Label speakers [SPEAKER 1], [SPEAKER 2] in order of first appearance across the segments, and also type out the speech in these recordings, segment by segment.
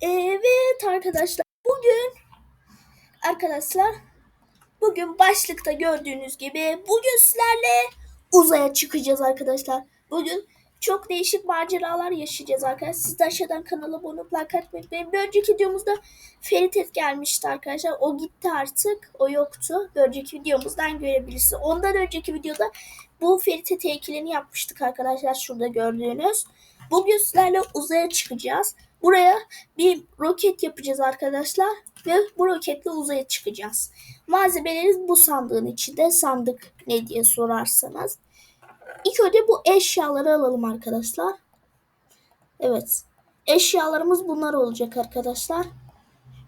[SPEAKER 1] Evet arkadaşlar bugün arkadaşlar bugün başlıkta gördüğünüz gibi bugün sizlerle uzaya çıkacağız arkadaşlar. Bugün çok değişik maceralar yaşayacağız arkadaşlar. Siz de aşağıdan kanala abone olup like atmayı unutmayın. Bir önceki videomuzda Feritet gelmişti arkadaşlar. O gitti artık. O yoktu. Bir önceki videomuzdan görebilirsiniz. Ondan önceki videoda bu Feritet heykelini yapmıştık arkadaşlar. Şurada gördüğünüz. Bugün sizlerle uzaya çıkacağız. Buraya bir roket yapacağız arkadaşlar ve bu roketle uzaya çıkacağız. Malzemelerimiz bu sandığın içinde. Sandık ne diye sorarsanız. İlk önce bu eşyaları alalım arkadaşlar. Evet. Eşyalarımız bunlar olacak arkadaşlar.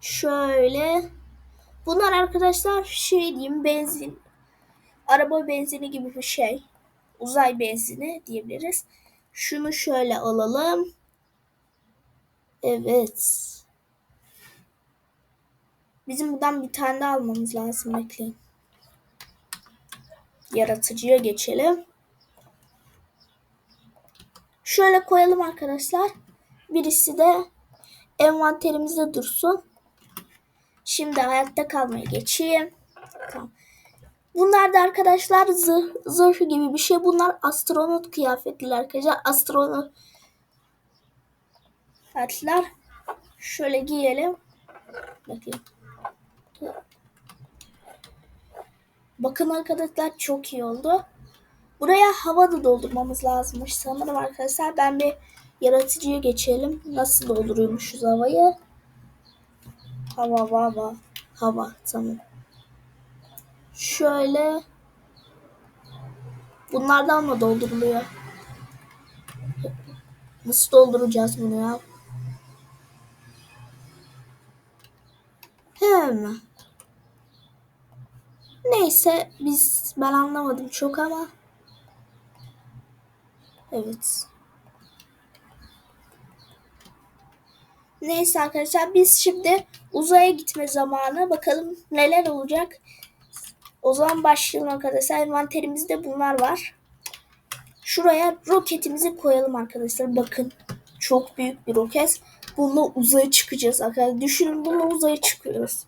[SPEAKER 1] Şöyle. Bunlar arkadaşlar şey diyeyim benzin. Araba benzini gibi bir şey. Uzay benzini diyebiliriz. Şunu şöyle alalım. Evet. Bizim buradan bir tane daha almamız lazım. Bekleyin. Yaratıcıya geçelim. Şöyle koyalım arkadaşlar. Birisi de envanterimizde dursun. Şimdi hayatta kalmaya geçeyim. Tamam. Bunlar da arkadaşlar zırh, zırh gibi bir şey. Bunlar astronot kıyafetliler arkadaşlar. Astronot kıyafetler. Şöyle giyelim. Bakayım. Bakın arkadaşlar çok iyi oldu. Buraya hava da doldurmamız lazımmış sanırım arkadaşlar. Ben bir yaratıcıya geçelim. Nasıl dolduruyormuşuz havayı? Hava, hava, hava. Hava, tamam. Şöyle. Bunlardan mı dolduruluyor? Nasıl dolduracağız bunu ya? Hem. Neyse biz ben anlamadım çok ama. Evet. Neyse arkadaşlar biz şimdi uzaya gitme zamanı. Bakalım neler olacak. O zaman başlayalım arkadaşlar. Envanterimizde bunlar var. Şuraya roketimizi koyalım arkadaşlar. Bakın çok büyük bir roket. Bununla uzaya çıkacağız arkadaşlar. Düşünün bununla uzaya çıkıyoruz.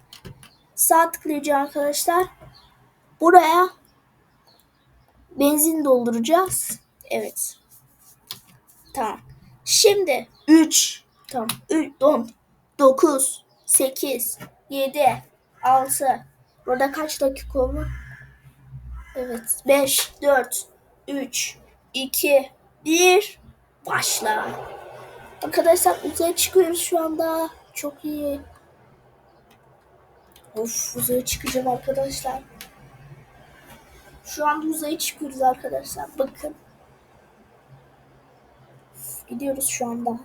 [SPEAKER 1] Sağ tıklayacağım arkadaşlar. Buraya benzin dolduracağız. Evet. Tamam. Şimdi 3 tamam 3 10 9 8 7 6 Burada kaç dakika oldu? Evet. 5 4 3 2 1 Başla. Arkadaşlar uzaya çıkıyoruz şu anda. Çok iyi. Of uzaya çıkacağım arkadaşlar. Şu anda uzaya çıkıyoruz arkadaşlar. Bakın. Gidiyoruz şu anda.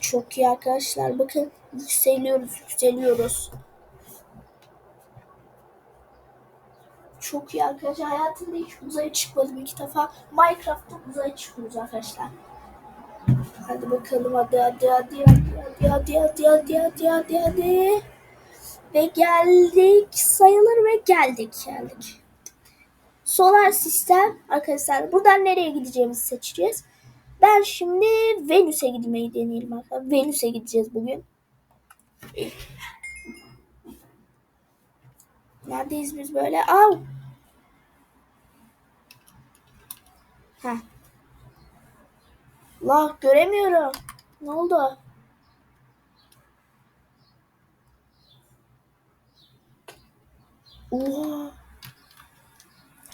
[SPEAKER 1] Çok iyi arkadaşlar. Bakın yükseliyoruz, yükseliyoruz. Çok iyi arkadaşlar. Hayatımda hiç uzaya çıkmadım iki defa. Minecraft'ta uzaya çıkıyoruz arkadaşlar. Hadi bakalım hadi hadi hadi hadi hadi hadi hadi hadi hadi hadi. Ve geldik sayılır ve geldik geldik. Solar sistem arkadaşlar. Buradan nereye gideceğimizi seçeceğiz. Ben şimdi Venüs'e gitmeyi deneyelim arkadaşlar. Venüs'e gideceğiz bugün. Neredeyiz biz böyle? Av! Heh. Allah göremiyorum. Ne oldu? Oha.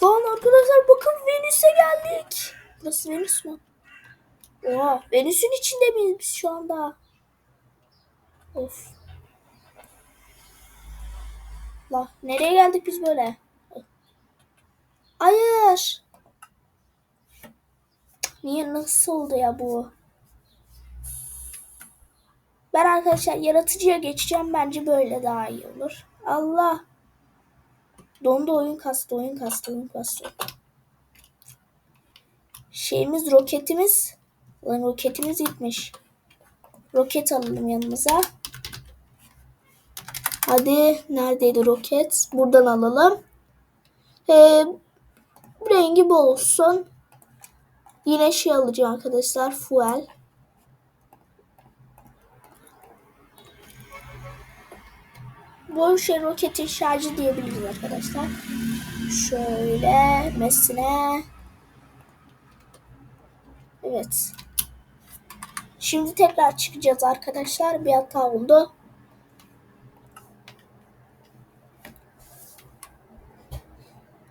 [SPEAKER 1] Lan arkadaşlar bakın Venüs'e geldik. Burası Venüs mü? Oha Venüs'ün içinde miyiz biz şu anda? Of. La nereye geldik biz böyle? Hayır. Niye nasıl oldu ya bu? Ben arkadaşlar yaratıcıya geçeceğim. Bence böyle daha iyi olur. Allah. Dondu oyun kastı, oyun kastı, oyun kastı. Şeyimiz roketimiz. Lan roketimiz gitmiş. Roket alalım yanımıza. Hadi neredeydi roket? Buradan alalım. Ee, rengi bu olsun. Yine şey alacağım arkadaşlar. Fuel. Bu şey roketin şarjı diyebiliriz arkadaşlar. Şöyle mesine. Evet. Şimdi tekrar çıkacağız arkadaşlar. Bir hata oldu.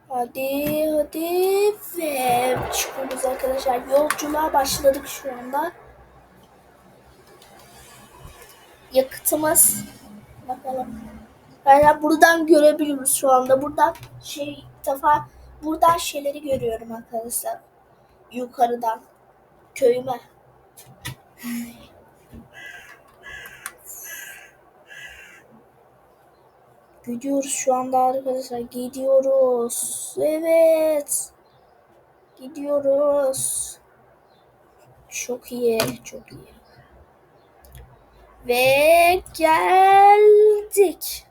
[SPEAKER 1] Hadi hadi ve çıkıyoruz arkadaşlar. Yolculuğa başladık şu anda. Yakıtımız bakalım. Yani buradan görebiliyoruz şu anda. Buradan şey defa buradan şeyleri görüyorum arkadaşlar. Yukarıdan köyüme. Gidiyoruz şu anda arkadaşlar. Gidiyoruz. Evet. Gidiyoruz. Çok iyi. Çok iyi. Ve geldik.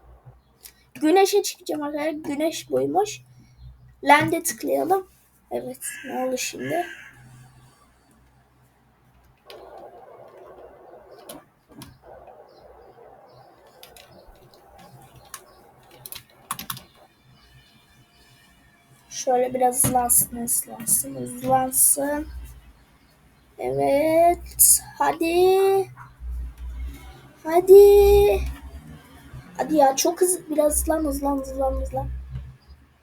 [SPEAKER 1] Güneşe çıkacağım arkadaşlar. Güneş buymuş. Land'e tıklayalım. Evet. Ne oldu şimdi? Şöyle biraz hızlansın, hızlansın, hızlansın. Evet. Hadi. Hadi. Hadi ya çok hızlı biraz hızlan hızlan hızlan hızlan.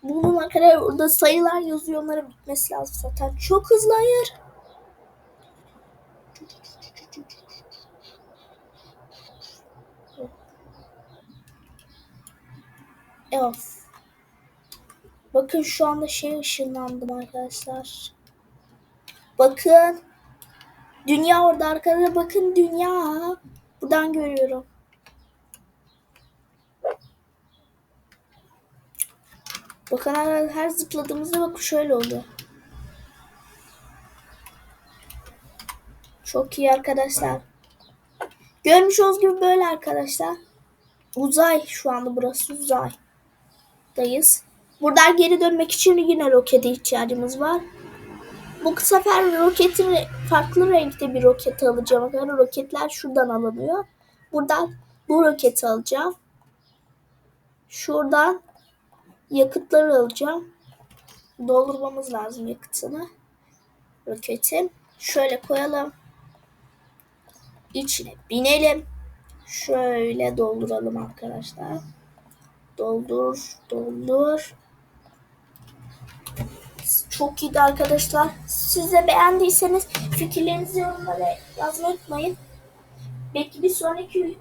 [SPEAKER 1] Bunun kadar orada sayılar yazıyor onların bitmesi lazım zaten. Çok hızlı hayır. Evet. Bakın şu anda şey ışınlandım arkadaşlar. Bakın. Dünya orada arkada bakın dünya. Buradan görüyorum. Bakın her, her zıpladığımızda bak şöyle oldu. Çok iyi arkadaşlar. Görmüş olduğunuz gibi böyle arkadaşlar. Uzay şu anda burası uzay. Dayız. Buradan geri dönmek için yine rokete ihtiyacımız var. Bu sefer roketin farklı renkte bir roket alacağım. Yani roketler şuradan alınıyor. Buradan bu roketi alacağım. Şuradan yakıtları alacağım. Doldurmamız lazım yakıtını. Roketin. Şöyle koyalım. İçine binelim. Şöyle dolduralım arkadaşlar. Doldur, doldur. Çok iyiydi arkadaşlar. Siz de beğendiyseniz fikirlerinizi yorumlara yazmayı unutmayın. Belki bir sonraki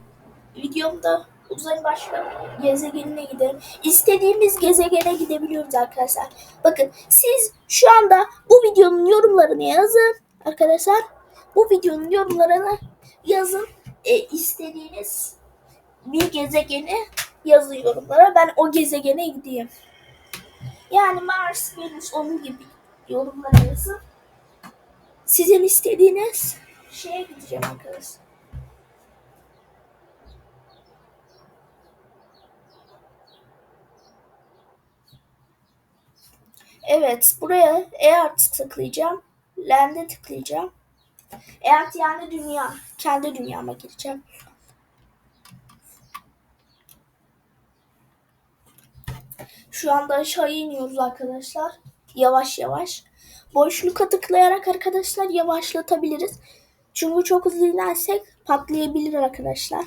[SPEAKER 1] videomda uzay başka gezegenine giderim. İstediğimiz gezegene gidebiliyoruz arkadaşlar. Bakın siz şu anda bu videonun yorumlarını yazın arkadaşlar. Bu videonun yorumlarını yazın. E, istediğiniz bir gezegeni yazın yorumlara. Ben o gezegene gideyim. Yani Mars, Venüs onun gibi yorumlara. Sizin istediğiniz şeye gideceğim arkadaşlar. Evet, buraya eğer tıklayacağım. Land'e tıklayacağım. Eğer yani dünya, kendi dünyama gireceğim. Şu anda aşağı iniyoruz arkadaşlar. Yavaş yavaş. Boşluğa tıklayarak arkadaşlar yavaşlatabiliriz. Çünkü çok hızlı inersek patlayabilir arkadaşlar.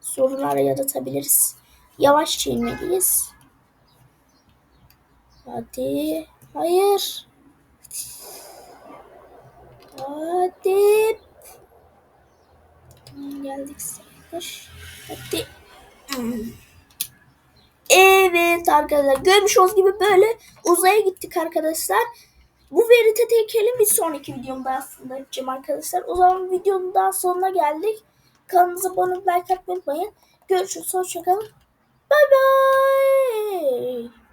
[SPEAKER 1] Sorunlar yaratabiliriz. Yavaşça inmeliyiz. Hadi. Hayır. Hadi. Geldik sayılır. Hadi. Evet arkadaşlar görmüş olduğunuz gibi böyle uzaya gittik arkadaşlar. Bu verite tekelim bir sonraki videomda aslında yapacağım arkadaşlar. O zaman videonun daha sonuna geldik. Kanalımıza abone olmayı like atmayı unutmayın. Görüşürüz. Hoşçakalın. Bye bye.